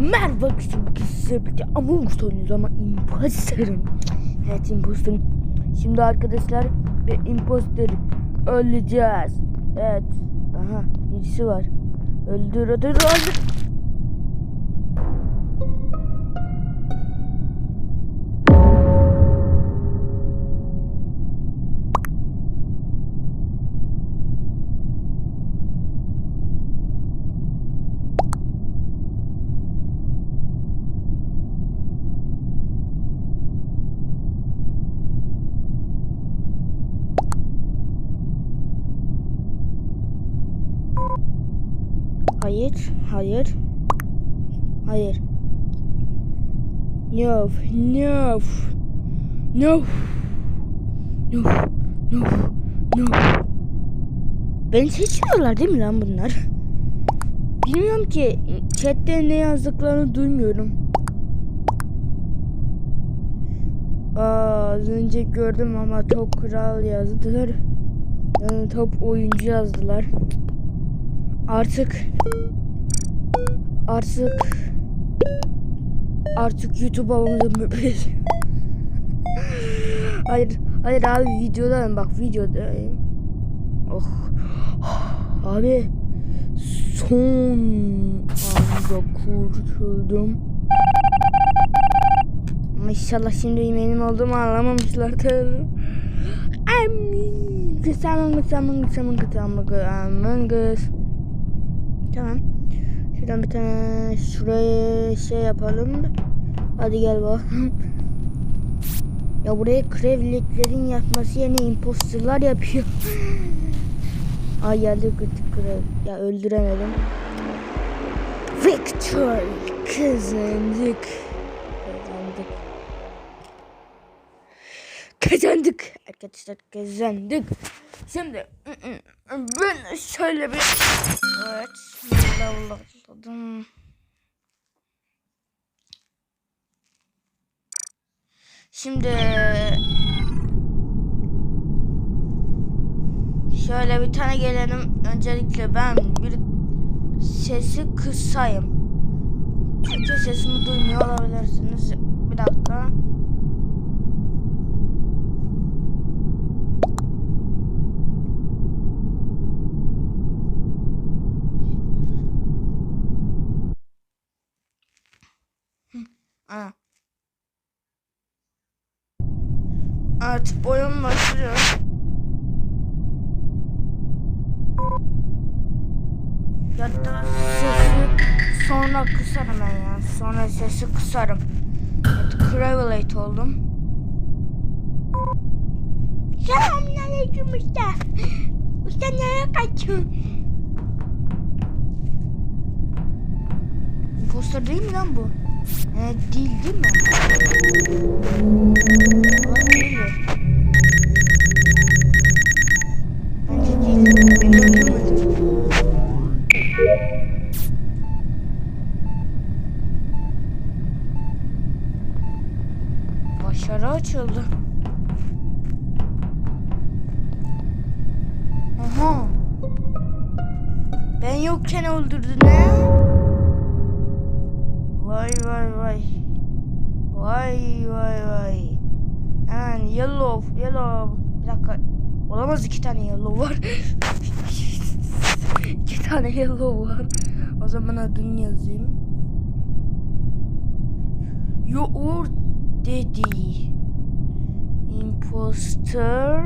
Merhaba kızım kızım birlikte Among Us oynuyoruz ama imposterım. Evet imposterım. Şimdi arkadaşlar bir imposter öleceğiz. Evet. Aha birisi var. Öldür öldür öldür. Hayır, hayır. Hayır. No, no. No. No. No. No. Beni seçmiyorlar değil mi lan bunlar? Bilmiyorum ki chatte ne yazdıklarını duymuyorum. Aa, az önce gördüm ama top kral yazdılar. Yani top oyuncu yazdılar. Artık artık artık YouTube'a olmadım Hayır, hayır abi videodayım bak videodayım. Oh. Abi son anda kurtuldum. Ama inşallah şimdi benim olduğumu anlamamışlardır. Amin. Kısamın kısamın kısamın kısamın kısamın kıs. Tamam. Şuradan bir tane şuraya şey yapalım. Hadi gel bak. ya buraya krevliklerin yapması yerine imposterlar yapıyor. Ay geldi kritik krev. Ya öldüremedim. Victor kazandık. Kazandık. Kazandık. Arkadaşlar kazandık. Şimdi ben şöyle bir Evet. Bismillahirrahmanirrahim. Şimdi şöyle bir tane gelelim. Öncelikle ben bir sesi kısayım. Çünkü sesimi duymuyor olabilirsiniz. Bir dakika. Aa. Artık oyun başlıyor. Ya da sesi sonra kısarım ben ya. Sonra sesi kısarım. Evet, Cravelate oldum. Selamünaleyküm usta. Usta nereye kaçıyorsun? Imposter değil mi lan bu? Ee, değil değil mi? Başarı açıldı. Aha. Ben yokken öldürdü ne? Vay vay vay. Vay vay vay. Hemen yellow, yellow. Bir dakika. Olamaz iki tane yellow var. iki tane yellow var. O zaman adını yazayım. Yoğurt dedi. Imposter.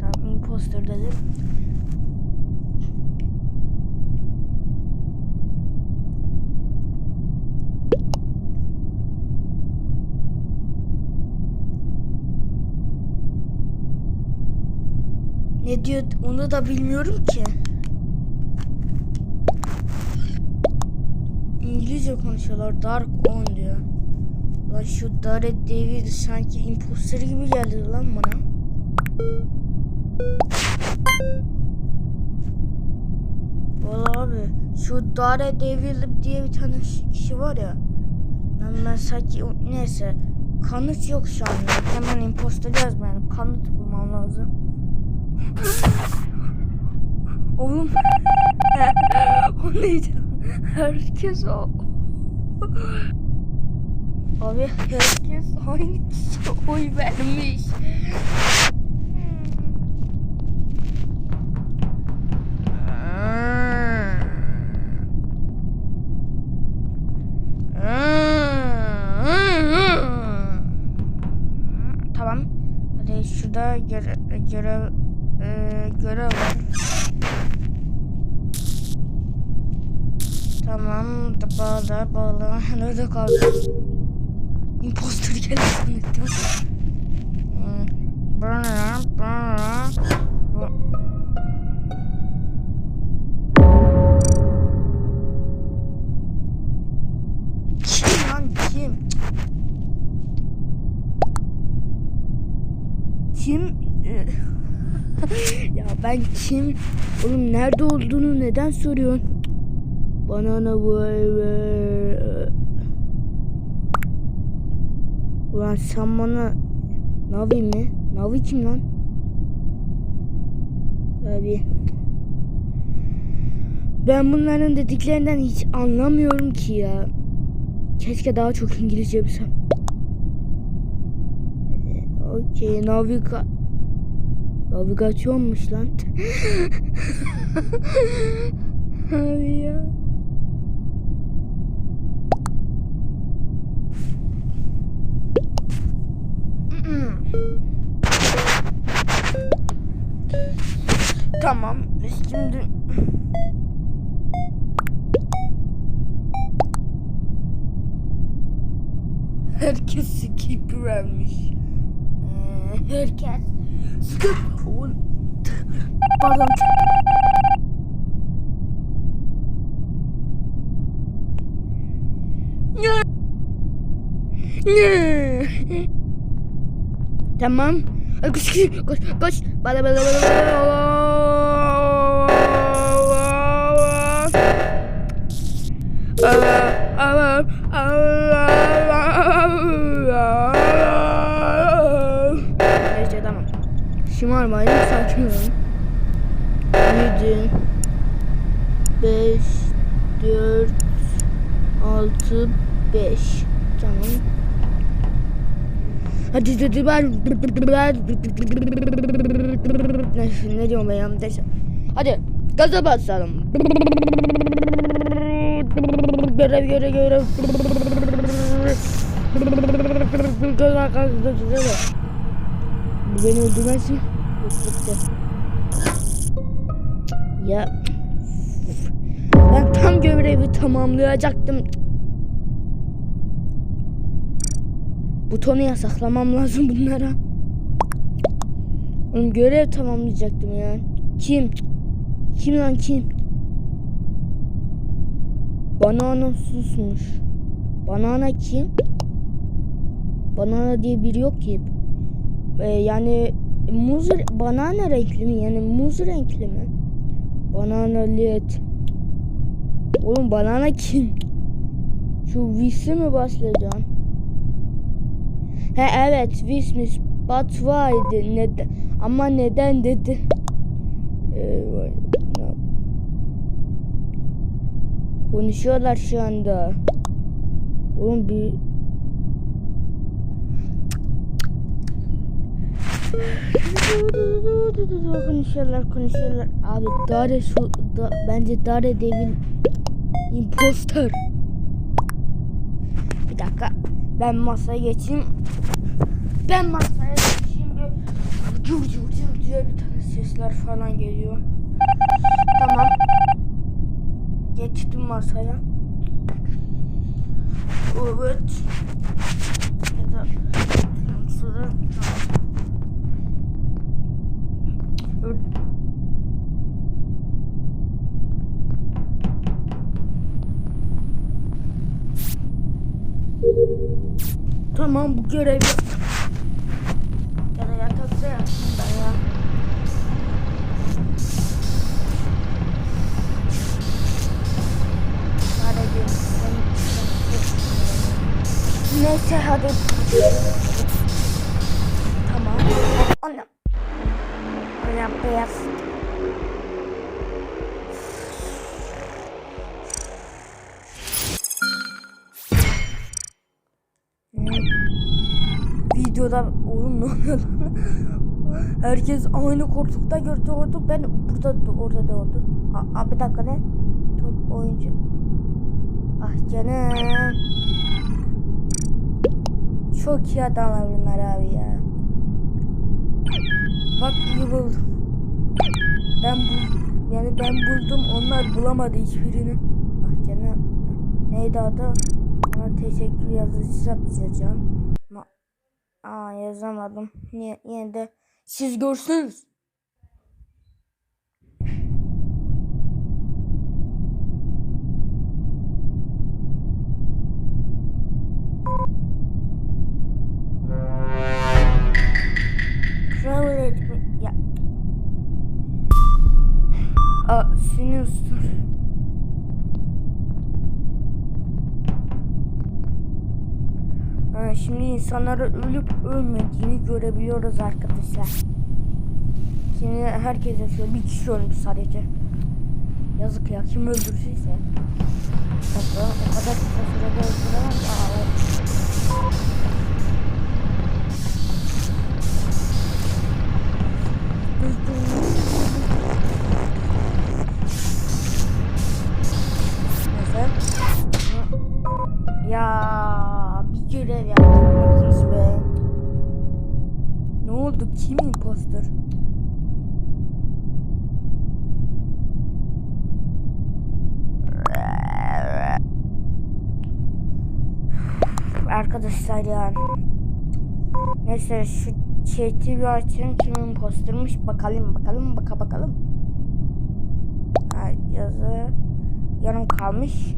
Tamam imposter dedim. Ne diyor onu da bilmiyorum ki. İngilizce konuşuyorlar. Dark on diyor. Lan şu Dark David sanki imposter gibi geldi lan bana. Valla abi şu Dare Devil diye bir tane kişi var ya. Lan ben sanki neyse kanıt yok şu an. Hemen imposter yazmayalım. Kanıt bulmam lazım. Oğlum. o neydi? Herkes o. Abi herkes aynı oy vermiş. Tamam. Hadi şurada göre, görev. Tamam. da Bağla bağla. Nerede kaldı? Imposter geldi zannettim. Hmm, Bana ben kim? Oğlum nerede olduğunu neden soruyorsun? Banana boy. Ulan sen bana Navi mi? Navi kim lan? Abi. Ben bunların dediklerinden hiç anlamıyorum ki ya. Keşke daha çok İngilizce bilsem. Ee, Okey, naviga... Navigasyonmuş lan. Abi ya. Tamam, şimdi... Herkes skip. Ee, herkes. Pardon. Tamam. Koş koş koş koş. Bala bala bala Sakin olun. 7 5 4 6 5 Tamam. Hadi dedi ben ne, ne diyorum ben ya neyse. Hadi gaza basalım. Görev görev görev. Bu beni öldürmez mi? Bitti. Ya. Ben tam görevi tamamlayacaktım. Butonu yasaklamam lazım bunlara. Oğlum görev tamamlayacaktım ya. Kim? Kim lan kim? Banana susmuş. Banana kim? Banana diye biri yok ki. Ee, yani muz banana renkli mi? Yani muz renkli mi? Banana lit. Oğlum banana kim? Şu visi mi başlayacaksın? He evet Wismis but why de- neden ama neden dedi. Ee, vay, ne- Konuşuyorlar şu anda. Oğlum bir konuşuyorlar konuşuyorlar. Abi Dare şu da, bence Dare Devil imposter. Bir dakika. Ben masaya geçeyim. Ben masaya geçeyim. Bir cur cur cur diye bir tane sesler falan geliyor. Tamam. Geçtim masaya. Evet. Ya da sonra Ö- Tamam bu görevi ya da yatakta ben ya. Neyse hadi. Tamam. Annem. Annem beyaz. Videoda oğlum ne oluyor lan? Herkes aynı koltukta gördü oldu. Ben burada da orada da oldu. Aa, bir dakika ne? Top oyuncu. Ah canım. Çok iyi adamlar bunlar abi ya. Bak iyi buldum. Ben bul yani ben buldum onlar bulamadı hiçbirini. Ah canım. Neydi adı? Ona teşekkür yazısı yapacağım. Aa yazamadım. Niye yine de siz görsünüz. Travel ya. Aa sinir dur. Ha, şimdi insanlara ölüp ölmediğini görebiliyoruz arkadaşlar. Şimdi herkes yaşıyor. Bir kişi ölmüş sadece. Yazık ya kim öldürdüyse. O kadar kısa sürede öldüremem. Aa, Neyse şu chat'i bir açayım. Kim impostermış? Bakalım bakalım baka bakalım. Ha, yazı yarım kalmış.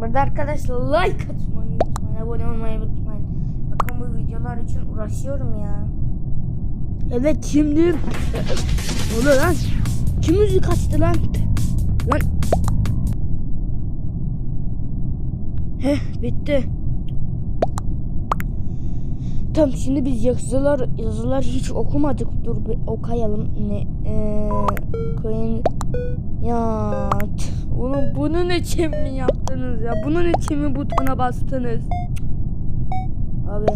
Burada arkadaşlar like atmayı unutmayın. Abone olmayı unutmayın. Bakın bu videolar için uğraşıyorum ya. Evet şimdi oluyor lan? Kim müzik açtı lan? Lan Heh bitti. Tamam şimdi biz yazılar yazılar hiç okumadık. Dur bir okuyalım. Ne eee koyun ya tüh, oğlum bunun için mi yaptınız ya? Bunun için mi butona bastınız? Abi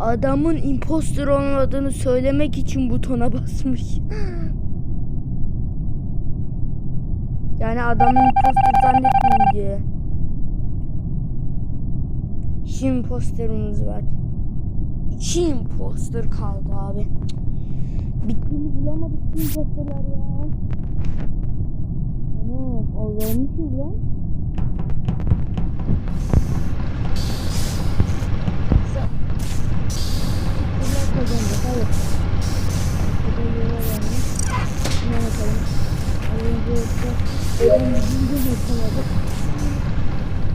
adamın imposter olmadığını söylemek için butona basmış. yani adamın imposter zannetmeyin diye. İki imposterimiz var. İki imposter kaldı abi. Bittiğini bulamadık bu imposterler ya. Sa- Bunlar kazanacak hayır.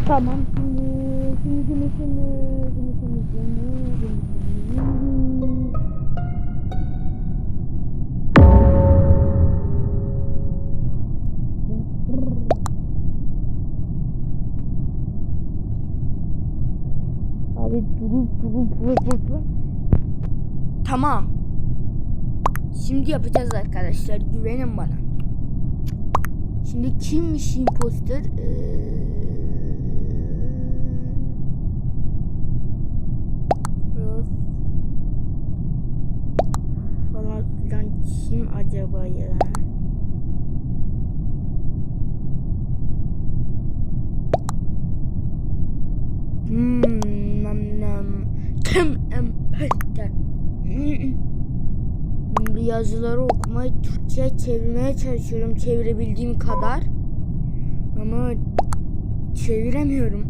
Tamam şimdi Abi durup durup durup durup. Tamam. Şimdi yapacağız arkadaşlar. Güvenin bana. Şimdi kimmiş imposter? Ee, acaba ya? Hmm, nam nam. Kim imposter? Hmm. Yazıları okumayı Türkçe'ye çevirmeye çalışıyorum çevirebildiğim kadar. Ama çeviremiyorum.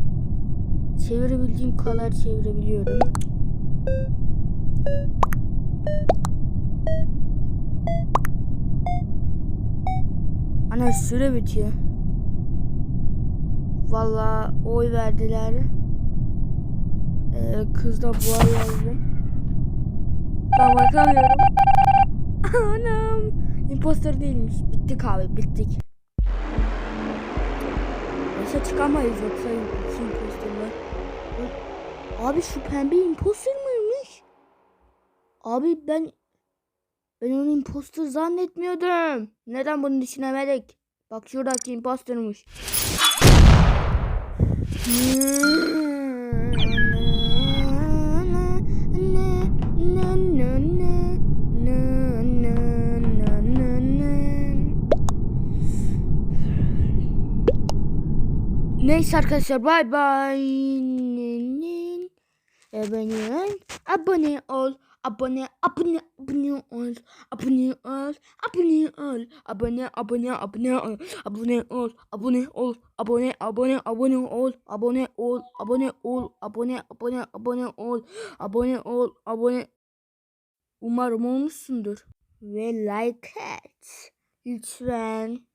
Çevirebildiğim kadar çevirebiliyorum. Ana süre bitiyor. Valla oy verdiler. Ee, kız da boğa yazdım. Ben bakamıyorum. Anam. Imposter değilmiş. Bittik abi bittik. Neyse çıkamayız yoksa iki imposterler. Abi şu pembe imposter mıymış? Abi ben ben onu imposter zannetmiyordum. Neden bunu düşünemedik? Bak şuradaki impostermış. Neyse arkadaşlar bay bay. Abone ol. Abone ol abone, abone, abone ol, abone ol, abone ol, abone, abone, abone ol, abone ol, abone ol, abone, abone, abone ol, abone ol, abone ol, abone, abone, abone ol, abone ol, abone. Umarım olmuşsundur. Ve like et. Lütfen.